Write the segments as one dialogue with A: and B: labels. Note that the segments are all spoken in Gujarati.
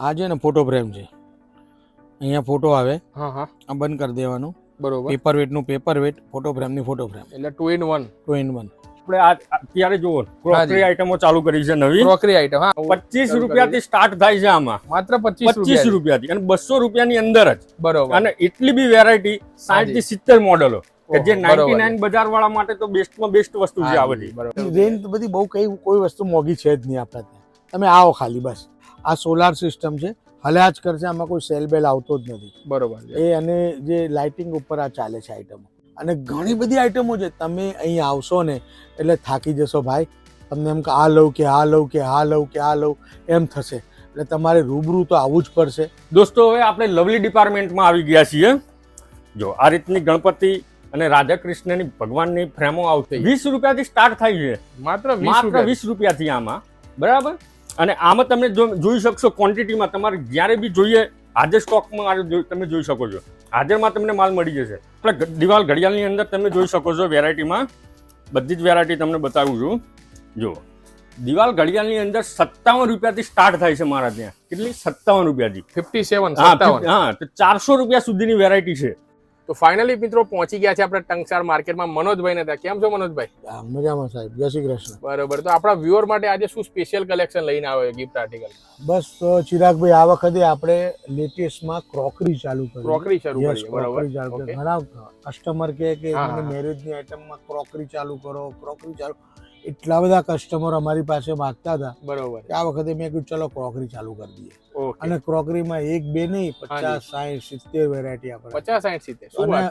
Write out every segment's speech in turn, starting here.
A: આ છે ને ફોટો ફ્રેમ છે અહીંયા ફોટો આવે.
B: હા હા.
A: આ બંધ કરી દેવાનું.
B: બરોબર.
A: પેપર વેટનું પેપર વેટ ફોટો ફ્રેમની ફોટો ફ્રેમ
B: એટલે two in one
A: two in one
C: આપણે અત્યારે જુઓ ક્રોકરી. આઈટમો ચાલુ કરી છે નવી.
B: ક્રોકરી આઈટમ હા.
C: પચીસ રૂપિયાથી સ્ટાર્ટ થાય છે આમાં.
B: માત્ર પચીસ
C: પચીસ
B: રૂપિયા
C: રૂપિયાથી. અને બસો રૂપિયાની અંદર જ.
B: બરોબર.
C: અને એટલી બી વેરાયટી સાઠથી સિત્તેર મોડલો કે જે નાઇન્ટી નાઇન બજાર વાળા માટે તો બેસ્ટમાં બેસ્ટ વસ્તુ છે આ બધી.
B: બરોબર.
A: રેન્જ બધી બહુ કઈ કોઈ વસ્તુ મોંઘી છે જ નહીં આપણા ત્યાં. તમે આવો ખાલી બસ. આ સોલાર સિસ્ટમ છે. હલ્યા જ કરશે આમાં કોઈ સેલ બેલ આવતો જ નથી.
B: બરોબર
A: એ અને જે લાઇટિંગ ઉપર આ ચાલે છે આઈટમો અને ઘણી બધી આઈટમો છે. તમે અહીં આવશો ને એટલે થાકી જશો ભાઈ. તમને એમ કે આ લઉં કે આ લઉં કે આ લઉં કે આ લઉં. એમ થશે. એટલે તમારે રૂબરૂ તો આવવું જ પડશે.
C: દોસ્તો હવે આપણે લવલી ડિપાર્ટમેન્ટમાં આવી ગયા છીએ. જો આ રીતની ગણપતિ અને રાધા કૃષ્ણની ભગવાનની ફ્રેમો આવતી વીસ રૂપિયાથી સ્ટાર્ટ થાય છે.
B: માત્ર
C: માત્ર વીસ રૂપિયાથી આમાં. બરાબર? અને આમાં તમે જોઈ શકશો ક્વોન્ટિટીમાં તમારે જ્યારે બી જોઈએ હાજર સ્ટોકમાં તમે જોઈ શકો છો. હાજરમાં તમને માલ મળી જશે. એટલે દિવાલ ઘડિયાળની અંદર તમે જોઈ શકો છો વેરાયટીમાં બધી જ વેરાયટી તમને બતાવું છું. જો દિવાલ ઘડિયાળની અંદર સત્તાવન રૂપિયાથી સ્ટાર્ટ થાય છે મારા ત્યાં. કેટલી? સત્તાવન રૂપિયાથી.
B: ફિફ્ટી સેવન
C: હા હા તો ચારસો રૂપિયા સુધીની વેરાયટી છે.
B: તો ફાઇનલી મિત્રો પહોંચી ગયા છે આપણે ટંકસાર માર્કેટમાં મનોજભાઈ ત્યાં. કેમ છો મનોજભાઈ?
A: મજામાં સાહેબ. જય શ્રી કૃષ્ણ.
B: બરોબર. તો આપણા વ્યુઅર માટે આજે શું સ્પેશિયલ કલેક્શન લઈને આવ્યો ગિફ્ટ આર્ટિકલ
A: બસ તો ચિરાગભાઈ આ વખતે આપણે લેટેસ્ટમાં ક્રોકરી ચાલુ કરી
B: ક્રોકરી શરૂ કરી બરોબર.
A: ચાલુ ઘણા કસ્ટમર કહે કે
B: હા.
A: મેરેજની આઈટમમાં ક્રોકરી ચાલુ કરો ક્રોકરી ચાલુ. એટલા બધા કસ્ટમર અમારી પાસે માગતા હતા
B: બરોબર.
A: આ વખતે મેં કીધું ચલો ક્રોકરી ચાલુ કરી દઈએ. અને ક્રોકરીમાં એક બે નહીં પચાસ સાઠ સિત્તેર વેરાયટી આપણે.
B: પચાસ સાઠ સિત્તેર.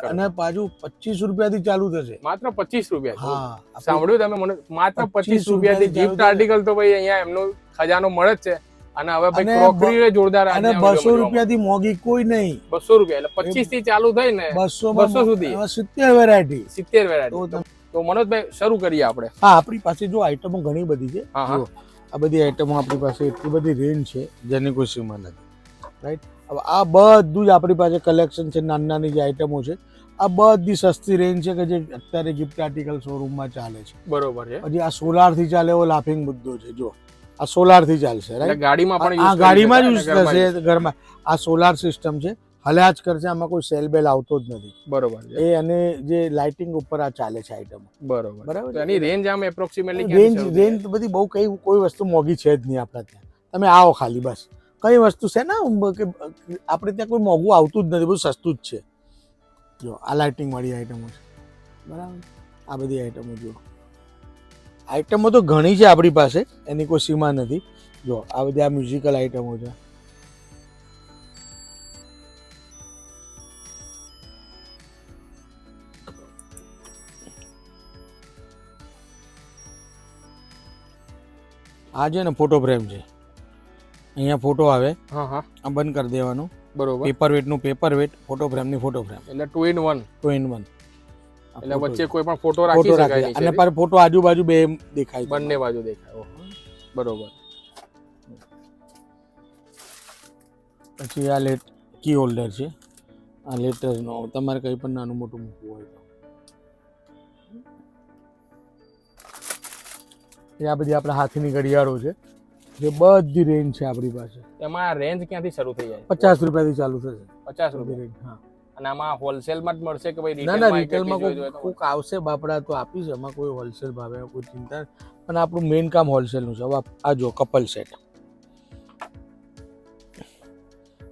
A: અને પાછું પચીસ રૂપિયાથી ચાલુ થશે.
B: માત્ર પચીસ રૂપિયા
A: હા
B: સાંભળ્યું તમે મને? માત્ર પચીસ રૂપિયાથી ગિફ્ટ આર્ટિકલ તો ભાઈ અહીંયા એમનો ખજાનો મળે જ છે. અને હવે ભાઈ ક્રોકરી જોરદાર
A: અને બસો રૂપિયાથી મોગી કોઈ નહીં.
B: બસો રૂપિયા. એટલે પચીસથી ચાલુ થઈ ને
A: બસો
B: 200 સુધી.
A: સિત્તેર વેરાયટી
B: સિત્તેર
A: તો
B: વેરાયટી
A: તમે-
B: તો મનોજભાઈ શરૂ કરીએ આપણે.
A: હા આપણી પાસે જો આઈટમો ઘણી બધી છે. આ બધી આઈટમો આપણી પાસે એટલી બધી રેન્જ છે જેની કોઈ સીમા નથી. રાઈટ હવે આ બધું જ આપણી પાસે કલેક્શન છે નાની નાની જે આઈટમો છે આ બધી સસ્તી રેન્જ છે કે જે અત્યારે ગિફ્ટ આર્ટિકલ શોરૂમમાં ચાલે છે.
B: બરોબર છે.
A: પછી આ સોલારથી ચાલે એવો લાફિંગ મુદ્દો છે જો આ સોલારથી ચાલશે રાઈટ
B: ગાડીમાં પણ
A: આ ગાડીમાં જ યુઝ થશે ઘરમાં. આ સોલાર સિસ્ટમ છે હલ્યા જ કરશે આમાં કોઈ સેલ બેલ આવતો જ નથી.
B: બરોબર
A: એ અને જે લાઇટિંગ ઉપર આ ચાલે છે આઈટમ
B: બરોબર.
A: બરાબર
B: એની રેન્જ આમ એપ્રોક્સિમેટલી
A: રેન્જ રેન્જ બધી બહુ કઈ કોઈ વસ્તુ મોંઘી છે જ નહીં આપણા ત્યાં. તમે આવો ખાલી બસ. કઈ વસ્તુ છે ને કે આપણે ત્યાં કોઈ મોંઘું આવતું જ નથી બધું સસ્તું જ છે. જો આ લાઇટિંગ વાળી આઈટમો છે. બરાબર. આ બધી આઈટમો જુઓ. આઈટમો તો ઘણી છે આપણી પાસે એની કોઈ સીમા નથી. જો આ બધી આ મ્યુઝિકલ આઈટમો છે. આ છે ને ફોટો ફ્રેમ છે. અહીંયા ફોટો આવે.
B: હા હા.
A: આ બંધ કરી દેવાનું.
B: બરોબર.
A: પેપર વેટનું પેપર વેટ ફોટો ફ્રેમની ફોટો ફ્રેમ
B: એટલે two in one
A: two in one
B: એટલે વચ્ચે કોઈ પણ ફોટો રાખી શકાય
A: અને પર ફોટો આજુબાજુ બે દેખાય
B: બંને બાજુ દેખાય. બરોબર.
A: પછી આ લેટ કી હોલ્ડર છે. આ લેટરનો તમારે કંઈ પણ નાનું મોટું મૂકવું હોય એ આ બધી આપણા હાથીની ઘડિયાળો છે. જે બધી રેન્જ છે આપણી પાસે.
B: એમાં રેન્જ ક્યાંથી શરૂ થઈ જાય?
A: પચાસ રૂપિયાથી ચાલુ થશે.
B: પચાસ રૂપિયા.
A: રેન્જ હા.
B: અને આમાં હોલસેલમાં જ મળશે કે ભાઈ
A: ના ના
B: રિટેલમાં
A: કોઈક આવશે બાપડા તો આપીશ એમાં કોઈ હોલસેલ ભાવે કોઈ ચિંતા પણ આપણું મેઇન કામ હોલસેલનું છે. હવે આ- આ જો કપલ સેટ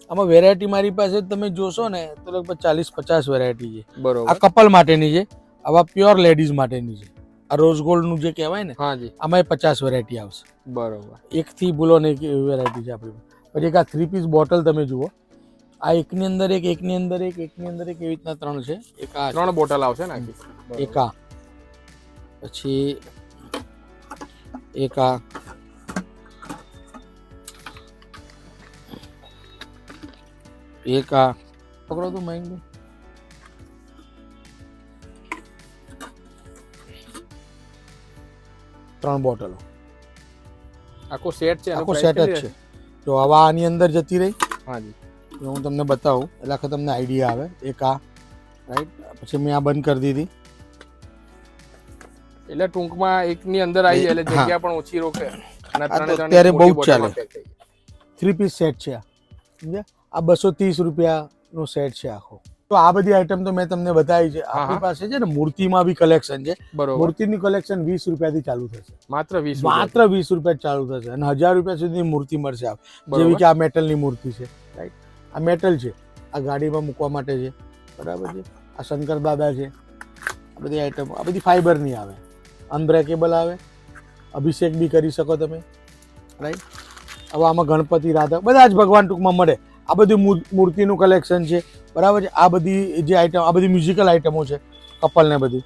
A: આમાં વેરાયટી મારી પાસે તમે જોશો ને તો લગભગ ચાલીસ પચાસ વેરાયટી છે. આ
B: બરોબર
A: કપલ માટેની છે. આવા પ્યોર લેડીઝ માટેની છે. આ રોઝ ગોલ્ડનું જે કહેવાય ને
B: હા જી.
A: આમાં પચાસ વેરાયટી આવશે.
B: બરોબર.
A: એકથી ભૂલો ને એક વેરાયટી છે આપણી પછી એક આ થ્રી પીસ બોટલ તમે જુઓ. આ એકની અંદર એક એકની અંદર એક એકની અંદર એક એવી રીતના ત્રણ છે. એક આ
B: ત્રણ બોટલ આવશે ને
A: એક આ. પછી એક આ. એક આ. પકડો તું મયંક ત્રણ બોટલો.
B: આખો સેટ છે
A: આખો સેટ જ છે. તો હવા આની અંદર જતી રહી.
B: રહેશે? હા
A: તમને બતાવું. એટલે આખો તમને આઈડિયા આવે. એક આ રાઈટ પછી મેં આ બંધ કરી દીધી.
B: એટલે ટૂંકમાં એકની અંદર આવી એટલે જગ્યા પણ ઓછી રોકે.
A: અત્યારે બહુ જ ચાલે. થ્રી પીસ સેટ છે આ. બસો ત્રીસ રૂપિયાનો સેટ છે આખો. તો આ બધી આઈટમ તો મેં તમને બતાવી છે. આપણી પાસે છે ને મૂર્તિમાં બી કલેક્શન છે. મૂર્તિની કલેક્શન વીસ રૂપિયાથી ચાલુ થશે.
B: માત્ર વીસ
A: માત્ર વીસ રૂપિયા ચાલુ થશે અને હજાર રૂપિયા સુધીની મૂર્તિ મળશે આપ. જેવી કે આ મેટલની મૂર્તિ છે. રાઈટ આ મેટલ છે. આ ગાડીમાં મૂકવા માટે છે. બરાબર છે. આ શંકર દાદા છે. આ બધી આઈટમ આ બધી ફાઈબરની આવે. અનબ્રેકેબલ આવે. અભિષેક બી કરી શકો તમે. રાઈટ હવે આમાં ગણપતિ રાધા બધા જ ભગવાન ટૂંકમાં મળે. આ બધી મૂર્તિનું કલેક્શન છે. બરાબર છે? આ બધી જે આઈટમ આ બધી મ્યુઝિકલ આઇટમો છે, કપલને બધી.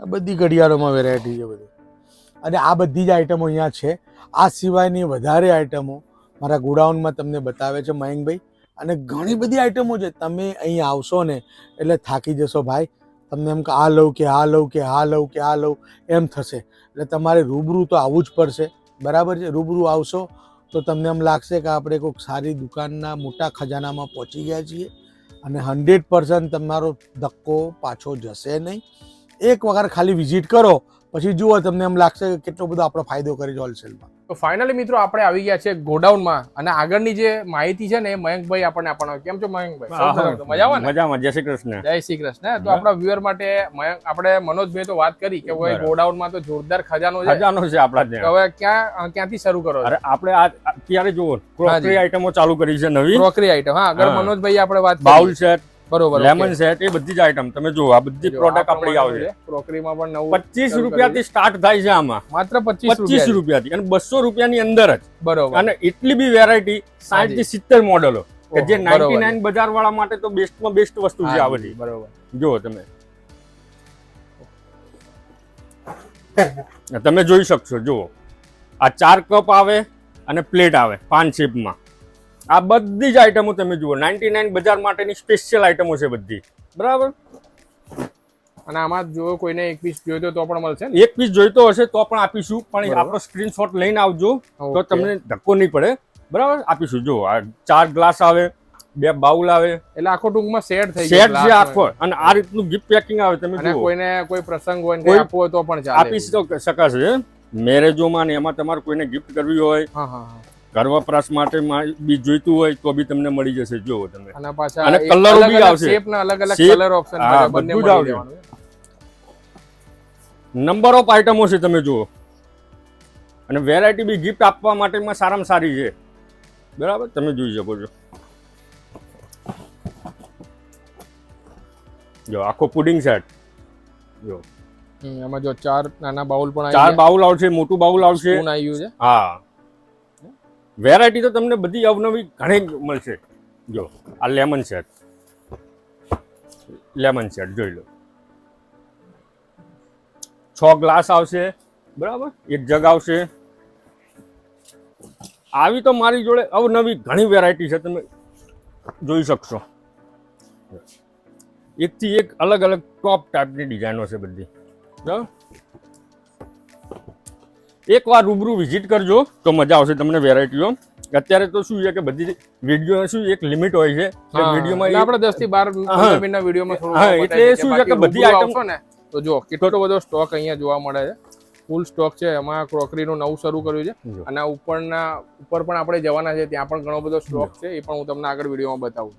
A: આ બધી ઘડિયાળોમાં વેરાયટી છે બધી. અને આ બધી જ આઈટમો અહીંયા છે. આ સિવાયની વધારે આઈટમો મારા ગોડાઉનમાં તમને બતાવે છે મયંકભાઈ. અને ઘણી બધી આઈટમો છે. તમે અહીં આવશો ને એટલે થાકી જશો ભાઈ. તમને એમ કે, આ લઉં કે, આ લઉં કે, આ લઉં કે, આ લઉં. એમ થશે. એટલે તમારે રૂબરૂ તો આવવું જ પડશે. બરાબર છે? રૂબરૂ આવશો તો તમને એમ લાગશે કે આપણે કોઈક સારી દુકાનના મોટા ખજાનામાં પહોંચી ગયા છીએ. અને હંડ્રેડ પર્સન્ટ તમારો ધક્કો પાછો જશે નહીં. એક વખત ખાલી વિઝિટ કરો પછી જુઓ તમને એમ લાગશે કે કેટલો બધો આપણો ફાયદો કરી હોલસેલમાં
B: તો ફાઇનલી મિત્રો આપણે આવી ગયા છે ગોડાઉનમાં અને આગળની જે માહિતી છે ને મયંકભાઈ આપણને આપવાનો કેમ છો મયંકભાઈ? મજામાં ને?
C: મજામાં. જય શ્રી કૃષ્ણ.
B: જય શ્રી કૃષ્ણ. તો આપણા વ્યુઅર માટે મયંક આપણે મનોજભાઈ તો વાત કરી કે ભાઈ. ગોડાઉનમાં તો જોરદાર ખજાનો છે.
C: ખજાનો છે આપણા જે
B: હવે ક્યાં ક્યાંથી શરૂ કરો
C: અરે આપણે આ અત્યારે જુઓ? ક્રોકરી આઈટમો ચાલુ કરી છે નવી.
B: ક્રોકરી આઈટમ હા આગળ મનોજભાઈ આપણે વાત
C: બાઉલ સેટ
B: બરોબર
C: લેમન સેટ એ બધી જ આઈટમ તમે જુઓ આ બધી પ્રોડક્ટ આપણી આવશે.
B: ક્રોકરીમાં પણ નવું
C: પચીસ રૂપિયાથી સ્ટાર્ટ થાય છે આમાં.
B: માત્ર પચીસ
C: પચીસ રૂપિયાથી અને બસો રૂપિયાની અંદર જ.
B: બરોબર.
C: અને એટલી બી વેરાયટી સાઠથી સિત્તેર મોડલો કે જે નાઇન્ટી નાઇન બજાર વાળા માટે તો બેસ્ટમાં બેસ્ટ વસ્તુ છે આ બધી.
B: બરોબર.
C: જુઓ તમે. તમે જોઈ શકશો જુઓ. આ ચાર કપ આવે અને પ્લેટ આવે પાન શેપમાં આ બધી જ આઈટમો તમે જુઓ. નાઇન્ટી નાઇન બજાર માટેની સ્પેશિયલ આઈટમો છે બધી. બરાબર?
B: અને આમાં જો કોઈને એક પીસ જોઈતો તો પણ મળશે
C: એક પીસ જોઈતો હશે તો પણ આપીશું. પણ. આપણો સ્ક્રીનશોટ લઈને આવજો. તો તમને ધક્કો નહીં પડે. બરાબર? આપીશું. જો આ ચાર ગ્લાસ આવે બે બાઉલ આવે.
B: એટલે આખો ટૂંકમાં સેટ થઈ
C: સેટ છે આખો. અને આ રીતનું ગિફ્ટ પેકિંગ આવે તમે જુઓ.
B: કોઈને કોઈ પ્રસંગ હોય
C: કોઈ-
B: આપવો તો પણ ચાલે.
C: આપી તો શકાશે. મેરેજોમાં ને એમાં તમારે કોઈને ગિફ્ટ કરવી હોય ઘર વપરાશ માટે મા- બી જોઈતું હોય તો બી તમને મળી જશે. જુઓ તમે.
B: અને પાછા
C: અને
B: એક
C: બી આવશે.
B: shape અલગ અલગ કલર ઓપ્શન બંને મળી જવાનું
C: નંબર ઓફ આઈટમો છે તમે જુઓ. અને વેરાયટી બી ગિફ્ટ આપવા માટેમાં સારામાં સારી છે. બરાબર? તમે જોઈ શકો છો. જો આખો પુડિંગ સેટ જો.
B: એમાં જો ચાર નાના બાઉલ પણ
C: ચાર બાઉલ આવશે મોટું બાઉલ આવશે.
B: સ્પૂન આવી ગયું છે?
C: હા. વેરાયટી તો તમને બધી અવનવી ઘણી મળશે. જો, આ લેમન સેટ લેમન સેટ જોઈ લો. છ ગ્લાસ આવશે, બરાબર? એક જગ આવશે. આવી તો મારી જોડે અવનવી ઘણી વેરાયટી છે, તમે જોઈ શકશો. એકથી એક અલગ અલગ ટોપ ટાઈપની ડિઝાઇનો છે બધી. બરાબર? એકવાર રૂબરૂ વિઝિટ કરજો તો મજા આવશે તમને વેરાયટીઓ અત્યારે તો શું છે કે બધી વીડિયો શું એક લિમિટ હોય છે. વિડીયોમાં
B: આપણે દસથી બાર
C: હા.
B: મિનિટના વિડીયોમાં
C: હા, એટલે શું છે કે બધી
B: આઈટમ ને તો જો કેટલો બધો સ્ટોક અહીંયા જોવા મળે છે. ફૂલ સ્ટોક છે એમાં ક્રોકરીનું નવું શરૂ કર્યું છે. અને ઉપરના ઉપર પણ આપણે જવાના છે ત્યાં પણ ઘણો બધો સ્ટોક છે એ પણ હું તમને આગળ વિડીયોમાં બતાવું.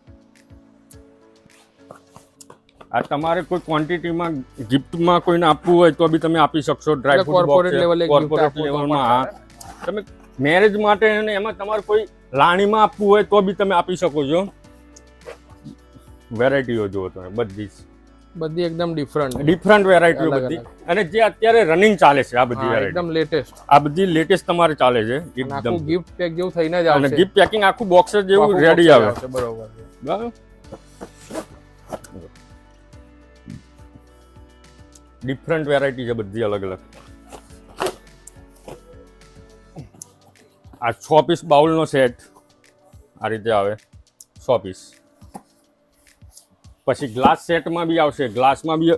C: આ તમારે કોઈ ક્વોન્ટિટીમાં ગિફ્ટમાં કોઈને આપવું હોય તો બી તમે આપી શકશો. ડ્રાય
B: કોર્પોરેટ gift
C: કોર્પોરેટ લેવલમાં હા. તમે મેરેજ માટે અને એમાં તમારે કોઈ લાણીમાં આપવું હોય તો બી તમે આપી શકો છો. વેરાયટીઓ જુઓ તમે બધી
B: બધી એકદમ ડિફરન્ટ
C: ડિફરન્ટ વેરાયટીઓ બધી. અને જે અત્યારે રનિંગ ચાલે છે આ બધી
B: એકદમ લેટેસ્ટ
C: આ બધી લેટેસ્ટ તમારે ચાલે છે એકદમ.
B: ગિફ્ટ પેક જેવું થઈને જ
C: અને ગિફ્ટ પેકિંગ આખું બોક્સ જેવું રેડી આવે.
B: બરોબર.
C: બરાબર? ડિફરન્ટ વેરાયટી છે બધી અલગ અલગ. આ છ પીસ બાઉલનો સેટ આ રીતે આવે. છ પીસ પછી ગ્લાસ સેટમાં બી આવશે. ગ્લાસમાં બી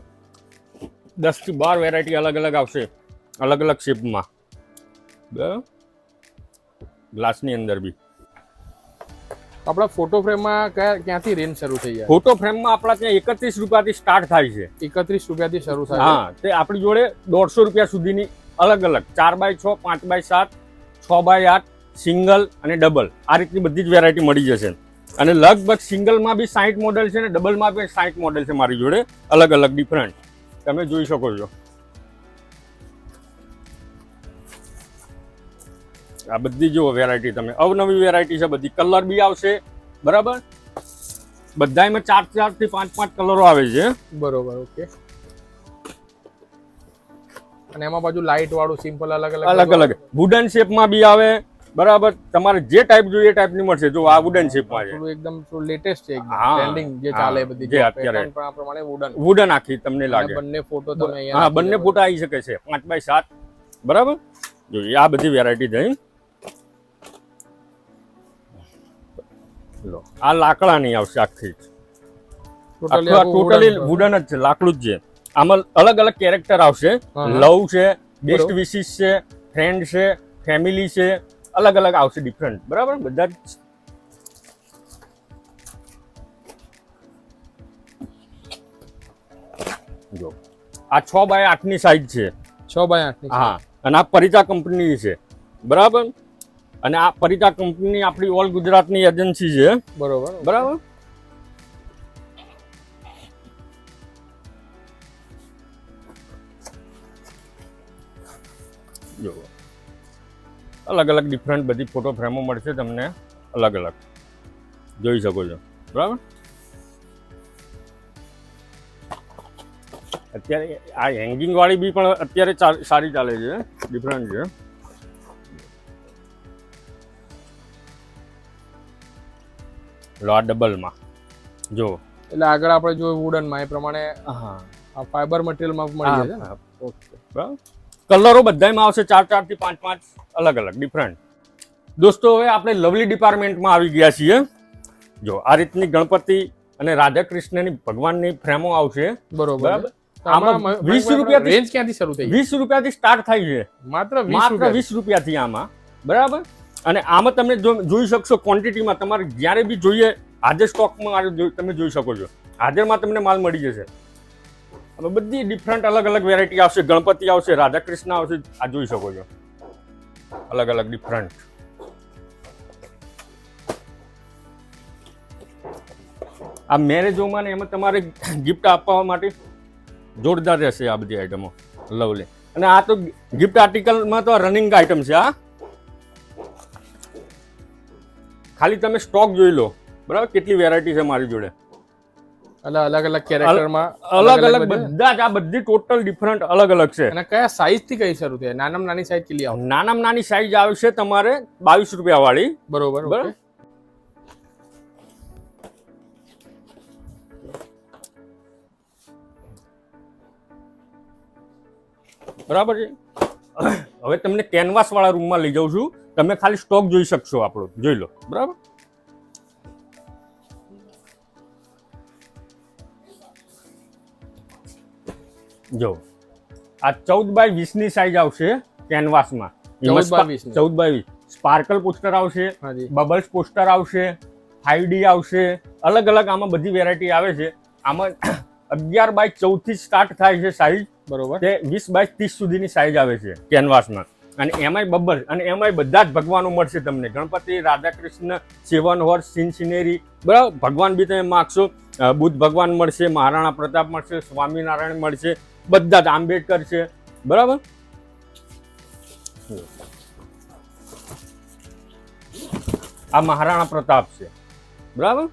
C: દસથી બાર વેરાયટી અલગ અલગ આવશે. અલગ અલગ શેપમાં બરાબર? ગ્લાસની અંદર બી.
B: આપણા ફોટો ફ્રેમમાં કયા ક્યાંથી રેન્જ શરૂ થઈ જાય?
C: ફોટો ફ્રેમમાં આપણા ત્યાં એકત્રીસ રૂપિયાથી સ્ટાર્ટ થાય છે.
B: એકત્રીસ રૂપિયાથી શરૂ થાય
C: હા તે આપણી જોડે દોઢસો રૂપિયા સુધીની અલગ અલગ ચાર બાય છ પાંચ બાય સાત છ બાય આઠ સિંગલ અને ડબલ આ રીતની બધી જ વેરાયટી મળી જશે. અને લગભગ સિંગલમાં બી સાઠ મોડેલ છે ને ડબલમાં બી સાઠ મોડેલ છે મારી જોડે. અલગ અલગ ડિફરન્ટ તમે જોઈ શકો છો. આ બધી જો વેરાયટી તમે. અવનવી વેરાયટી છે બધી કલર બી આવશે. બરાબર? બધા એમાં ચાર ચારથી પાંચ પાંચ કલરો આવે છે.
B: બરોબર ઓકે અને એમાં બાજુ લાઇટ વાળું સિમ્પલ અલગ અલગ
C: અલગ અલગ વુડન શેપમાં બી આવે. બરાબર? તમારે જે ટાઈપ જોઈએ એ ટાઈપની મળશે. જો આ વુડન શેપમાં છે.
B: એકદમ લેટેસ્ટ છે એકદમ ટ્રેન્ડિંગ જે ચાલે બધી
C: જે અત્યારે.
B: પણ આ પ્રમાણે વુડન
C: વુડન આખી તમને લાગે.
B: બંને ફોટો તમે અહીંયા
C: હા બંને ફોટો આવી શકે છે. પાંચ બાય સાત. બરાબર? જો આ બધી વેરાયટી થઈ લો. આ લાકડાની આવશે આખી. ટોટલી વુડન જ છે લાકડું જ છે. આમાં અલગ અલગ કેરેક્ટર આવશે. લવ છે બેસ્ટ. વિશિસ છે ફ્રેન્ડ છે ફેમિલી છે અલગ અલગ આવશે ડિફરન્ટ બરાબર? બધા જ જો. આ છ બાય આઠની સાઈઝ છે.
B: છ બાય આઠ
C: હા. અને આ પરિતા કંપનીની છે. બરાબર? અને આ પરિતા કંપની આપણી ઓલ ગુજરાતની એજન્સી છે.
B: બરોબર.
C: બરાબર? જો. અલગ અલગ ડિફરન્ટ બધી ફોટો ફ્રેમો મળશે તમને. અલગ અલગ. જોઈ શકો છો. બરાબર? અત્યારે આ હેંગિંગ વાળી બી પણ અત્યારે સારી ચાલે છે. ડિફરન્ટ છે. લો આ ડબલમાં. જો
B: એટલે આગળ આપણે જો વુડનમાં એ પ્રમાણે
C: હા.
B: ફાઈબર મટીરિયલમાં મળી જશે ને?
C: ઓકે. બરાબર. કલરો બધામાં આવશે ચાર ચારથી પાંચ પાંચ અલગ અલગ ડિફરન્ટ દોસ્તો હવે આપણે લવલી ડિપાર્ટમેન્ટમાં આવી ગયા છીએ. જો આ રીતની ગણપતિ અને રાધા કૃષ્ણની ભગવાનની ફ્રેમો આવશે.
B: બરોબર. આમાં
C: વીસ રૂપિયા
B: રેન્જ ક્યાંથી શરૂ થઈ?
C: વીસ રૂપિયાથી સ્ટાર્ટ થાય છે.
B: માત્ર
C: માત્ર વીસ રૂપિયાથી આમાં. બરાબર? અને આમાં તમે જોઈ શકશો ક્વોન્ટિટીમાં તમારે જ્યારે બી જોઈએ હાજર સ્ટોકમાં તમે જોઈ શકો છો. હાજરમાં તમને માલ મળી જશે. હવે બધી ડિફરન્ટ અલગ અલગ વેરાયટી આવશે. ગણપતિ આવશે રાધા કૃષ્ણ આવશે, આ જોઈ શકો છો. અલગ અલગ ડિફરન્ટ આ મેરેજોમાં ને એમાં તમારે ગિફ્ટ આપવા માટે જોરદાર રહેશે આ બધી આઈટમો લવલી અને આ તો ગિફ્ટ આર્ટિકલમાં તો રનિંગ આઈટમ છે આ ખાલી તમે સ્ટોક જોઈ લો. બરાબર? કેટલી વેરાયટી છે મારી જોડે.
B: અલગ અલગ અલગ કેરેક્ટરમાં
C: અલગ અલગ
B: બધા?
C: જ આ બધી ટોટલ ડિફરન્ટ અલગ અલગ છે.
B: અને કયા સાઈઝથી કઈ શરૂ થાય? નાનામાં નાની સાઈઝ કેટલી આવે
C: નાનામાં નાની સાઈઝ છે તમારે બાવીસ રૂપિયા વાળી
B: બરોબર?
C: બરાબર. બરાબર છે? હવે તમને કેનવાસ વાળા રૂમમાં લઈ જાઉં છું. તમે ખાલી સ્ટોક જોઈ શકશો આપણો. જોઈ લો. બરાબર? જો. આ ચૌદ બાય વીસની સાઈઝ આવશે કેનવાસમાં.
B: 14 by 20 ની.
C: ચૌદ બાય વીસ. સ્પાર્કલ પોસ્ટર આવશે બબલ્સ પોસ્ટર આવશે ફાઈવ ડી આવશે અલગ અલગ આમાં બધી વેરાયટી આવે છે. આમાં અગિયાર બાય ચૌદથી સ્ટાર્ટ થાય છે સાઈઝ
B: બરોબર.
C: તે વીસ બાય ત્રીસ સુધીની સાઈઝ આવે છે કેનવાસમાં. અને એમાંય બબ્બર. અને એમાંય બધા જ ભગવાનો મળશે તમને. Ganpati, Radhakrishna, seven horse scene scenery, બરાબર? ભગવાન બી તમે માગશો. બુદ્ધ ભગવાન મળશે, મહારાણા પ્રતાપ મળશે, સ્વામિનારાયણ મળશે, બધા જ આંબેડકર છે. બરાબર? આ મહારાણા પ્રતાપ છે. બરાબર?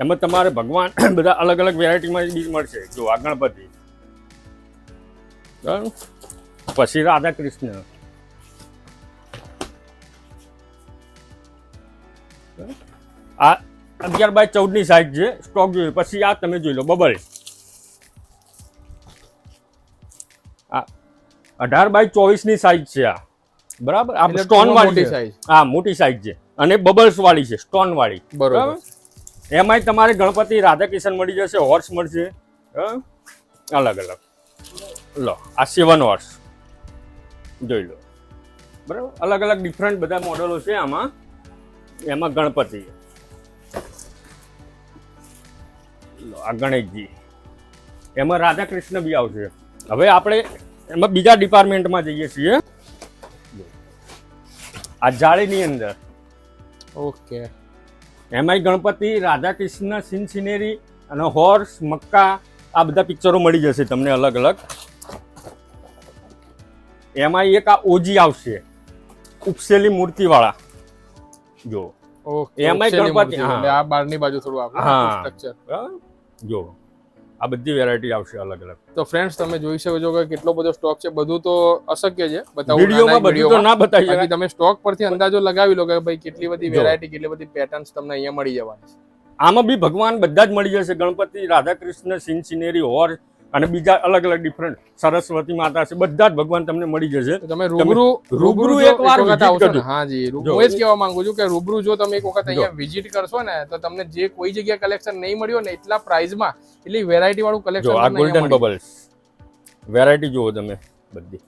C: એમાં તમારે ભગવાન બધા અલગ અલગ વેરાયટીમાં બી મળશે. જો આ ગણપતિ. બરાબર? પછી રાધા આ અગિયાર બાય ચૌદની સાઈઝ છે સ્ટોક જોઈ પછી આ તમે જોઈ લો બબલ આ અઢાર બાય ચોવીસની સાઈઝ છે આ. બરાબર? આ સ્ટોન વાળી હા મોટી સાઈઝ છે. અને બબલ્સ વાળી છે સ્ટોન વાળી.
B: બરોબર.
C: એમાંય તમારે ગણપતિ રાધાકૃષ્ણ મળી જશે હોર્સ મળશે? અલગ અલગ. લો આ સેવન હોર્સ જોઈ લો. બરાબર? અલગ અલગ ડિફરન્ટ બધા મોડેલો છે આમાં. એમાં ગણપતિ. આ ગણેશજી એમાં રાધા કૃષ્ણ બી આવશે. હવે આપણે એમાં બીજા ડિપાર્ટમેન્ટમાં જઈએ છીએ. આ જાળીની અંદર.
B: ઓકે.
C: એમાંય ગણપતિ રાધા કૃષ્ણ સીન સિનેરી અને હોર્સ મક્કા આ બધા પિક્ચરો મળી જશે તમને અલગ અલગ. એમાં એક આ ઓજી આવશે. ઉપસેલી મૂર્તિવાળા. જો એમાંય ગણપતિ, હા.
B: આ બારની બાજુ થોડું
C: હા.
B: સ્ટ્રક્ચર?
C: જો આ બધી વેરાયટી આવશે અલગ અલગ.
B: તો ફ્રેન્ડ્સ તમે જોઈ શકો છો કે કેટલો બધો સ્ટોક છે. બધું તો અશક્ય છે. બતાવવું
C: વિડીયોમાં બધું તો ના બતાવી શકાય.
B: તમે સ્ટોક પરથી અંદાજો લગાવી લો કે ભાઈ કેટલી બધી વેરાયટી કેટલી બધી પેટર્ન્સ તમને અહીંયા મળી જવાની છે.
C: આમાં બી ભગવાન બધા જ મળી જશે. Ganpati Radha Krishna scene scenery horse અને બીજા અલગ અલગ ડિફરન્ટ સરસ્વતી માતા છે બધા જ ભગવાન તમને મળી જશે.
B: તમે રૂબરૂ
C: રૂબરૂ એકવાર
B: એક વખત આવશો. હા જી હું એ જ કહેવા માંગુ છું કે રૂબરૂ જો તમે એક વખત અહીંયા વિઝિટ કરશો ને તો તમને જે કોઈ જગ્યા કલેક્શન નહીં મળ્યું ને એટલા પ્રાઇઝમાં એટલી વેરાયટી વાળું કલેક્શન
C: આ ગોલ્ડન બબલ્સ વેરાયટી જુઓ તમે બધી.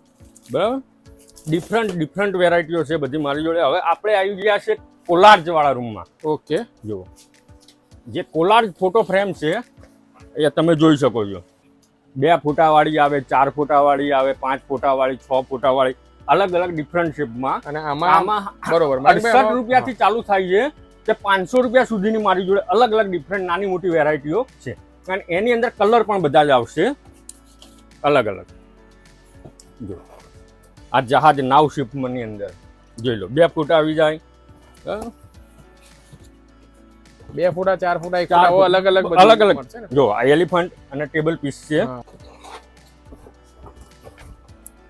C: બરાબર? ડિફરન્ટ ડિફરન્ટ વેરાયટીઓ છે બધી મારી જોડે. હવે આપણે આવી ગયા છે કોલાર્જ વાળા રૂમમાં
B: ઓકે
C: જુઓ. જે કોલાર્જ ફોટો ફ્રેમ છે એ તમે જોઈ શકો છો. બે ફૂટાવાળી આવે ચાર ફૂટાવાળી આવે પાંચ ફૂટાવાળી છ ફૂટાવાળી અલગ અલગ ડિફરન્ટ શેપમાં
B: અને આમાં
C: આમાં
B: બરોબર
C: અડસઠ રૂપિયાથી ચાલુ થાય છે તે પાંચસો રૂપિયા સુધીની મારી જોડે અલગ અલગ ડિફરન્ટ નાની મોટી વેરાયટીઓ છે. અને એની અંદર કલર પણ બધા જ આવશે. અલગ અલગ. જો આ જહાજ નાવ શિપની અંદર. જોઈ લો બે ફૂટ આવી જાય?
B: બે ફૂટા ચાર ફૂટા એક ફૂટા અલગ અલગ
C: અલગ અલગ. જો આ એલિફન્ટ અને ટેબલ પીસ છે.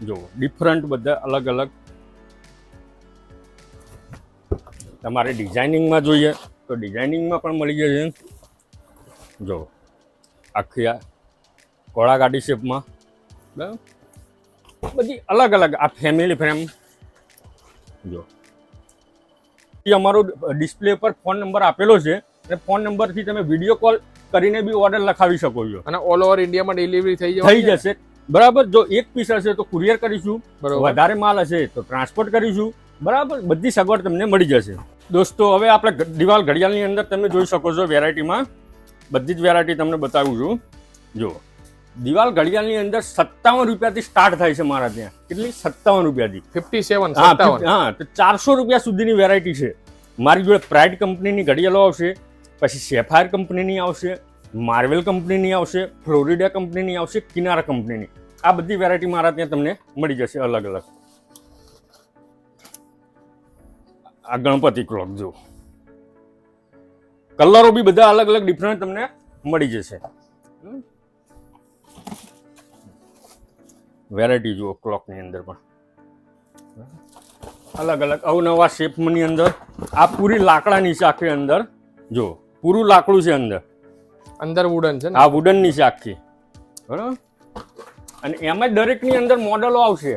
C: જો ડિફરન્ટ બધા અલગ અલગ. તમારે ડિઝાઇનિંગમાં જોઈએ તો ડિઝાઇનિંગમાં પણ મળી જશે. જો આખી આ ઘોડાગાડી શેપમાં. બરાબર? બધી અલગ અલગ આ ફેમિલી ફ્રેમ જો. અમારો ડિસ્પ્લે પર ફોન નંબર આપેલો છે. અને ફોન નંબરથી તમે વીડિયો કોલ કરીને બી ઓર્ડર લખાવી શકો છો.
B: અને ઓલ ઓવર ઇન્ડિયામાં ડિલિવરી થઈ
C: થઈ જશે. બરાબર જો એક પીસ હશે તો કુરિયર કરીશું. વધારે માલ હશે તો ટ્રાન્સપોર્ટ કરીશું. બરાબર બધી સગવડ તમને મળી જશે. દોસ્તો હવે આપણે દિવાલ ઘડિયાળની અંદર તમે જોઈ શકો છો વેરાયટીમાં બધી જ વેરાયટી તમને બતાવું છું. જો દિવાલ ઘડિયાળની અંદર સત્તાવન રૂપિયાથી સ્ટાર્ટ થાય છે મારા ત્યાં. કેટલી? સત્તાવન રૂપિયાથી.
B: ફિફ્ટી સેવન
C: હા હા તો ચારસો રૂપિયા સુધીની વેરાયટી છે. મારી જોડે પ્રાઇડ કંપનીની ઘડિયાળો આવશે. પછી સેફાયર કંપનીની આવશે માર્વેલ કંપનીની આવશે ફ્લોરિડા કંપનીની આવશે કિનારા કંપનીની. આ બધી વેરાયટી મારા ત્યાં તમને મળી જશે અલગ અલગ. આ ગણપતિ ક્લોક જો કલરો બી બધા અલગ અલગ ડિફરન્ટ તમને મળી જશે. વેરાયટી જુઓ ક્લોકની અંદર પણ. અલગ અલગ અવનવા શેપની અંદર, આ પૂરી લાકડાની છે અંદર જો પૂરું લાકડું છે અંદર.
B: અંદર વુડન છે ને?
C: આ વુડનની છે આખી. બરાબર. અને એમાં દરેકની અંદર મોડલો આવશે.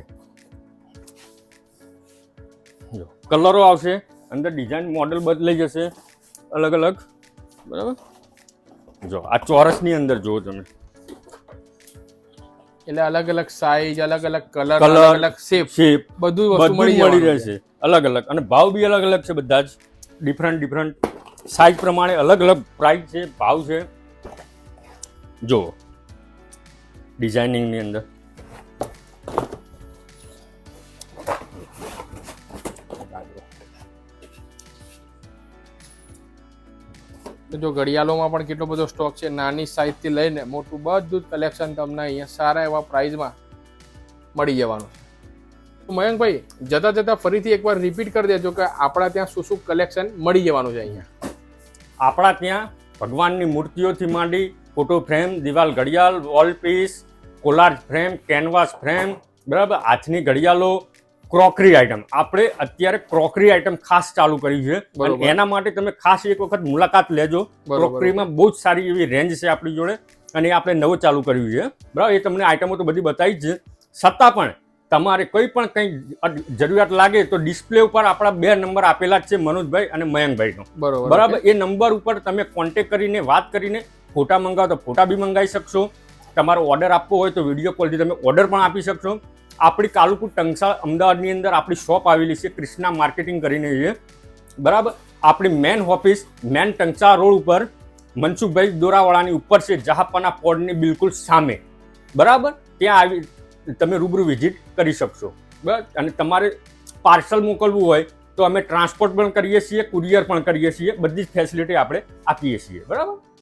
C: જો કલરો આવશે અંદર ડિઝાઇન મોડલ બદલાઈ જશે અલગ અલગ. બરાબર? જો આ ચોરસની અંદર જુઓ તમે.
B: એટલે અલગ અલગ સાઈઝ અલગ અલગ કલર અલગ અલગ શેપ
C: શેપ
B: બધું વસ્તુ મળી
C: મળી રહેશે. અલગ અલગ. અને ભાવ બી અલગ અલગ છે બધા જ. ડિફરન્ટ ડિફરન્ટ સાઈઝ પ્રમાણે અલગ અલગ પ્રાઇસ છે, ભાવ છે. જો ડિઝાઇનિંગની અંદર.
B: જો ઘડિયાળોમાં પણ કેટલો બધો સ્ટોક છે, નાની સાઇઝથી લઈને મોટું બધું જ કલેક્શન તમને અહીંયા સારા એવા પ્રાઇઝમાં મળી જવાનું. છે મયંકભાઈ જતા જતા ફરીથી એકવાર રિપીટ કરી દેજો કે આપણા ત્યાં શું શું કલેક્શન મળી જવાનું છે અહીંયા.
C: આપણા ત્યાં ભગવાનની મૂર્તિઓથી માંડી ફોટો ફ્રેમ દિવાલ ઘડિયાળ wall piece collage frame canvas frame બરાબર? હાથની ઘડિયાળો ક્રોકરી આઇટમ આપણે અત્યારે ક્રોકરી આઇટમ ખાસ ચાલુ કરી છે. એના માટે તમે ખાસ એક વખત મુલાકાત લેજો. ક્રોકરીમાં બહુ જ સારી એવી રેન્જ છે આપણી જોડે. અને એ આપણે નવું ચાલુ કર્યું છે. બરાબર? એ તમને આઇટમો તો બધી બતાવી જ છે. છતાં પણ તમારે કોઈ પણ કંઈ જરૂરિયાત લાગે તો ડિસ્પ્લે ઉપર આપણા બે નંબર આપેલા જ છે મનોજભાઈ અને મયંકભાઈનો.
B: બરોબર
C: બરાબર? એ નંબર ઉપર તમે કોન્ટેક કરીને વાત કરીને ફોટા મંગાવો તો ફોટા બી મંગાવી શકશો. તમારો ઓર્ડર આપવો હોય તો વીડિયો કોલથી તમે ઓર્ડર પણ આપી શકશો. આપણી કાલુપુર ટંકસા અમદાવાદની અંદર આપણી શોપ આવેલી છે ક્રિષ્ના માર્કેટિંગ કરીને છે બરાબર? આપણી main office main Tanksa road ઉપર મનસુખભાઈ દોરાવાળાની ઉપર છે જહાપાના પોડની બિલકુલ સામે. બરાબર? ત્યાં આવી તમે રૂબરૂ વિઝિટ કરી શકશો. બરાબર અને તમારે પાર્સલ મોકલવું હોય તો અમે ટ્રાન્સપોર્ટ પણ કરીએ છીએ, કુરિયર પણ કરીએ છીએ, બધી જ ફેસિલિટી આપણે આપીએ છીએ. બરાબર?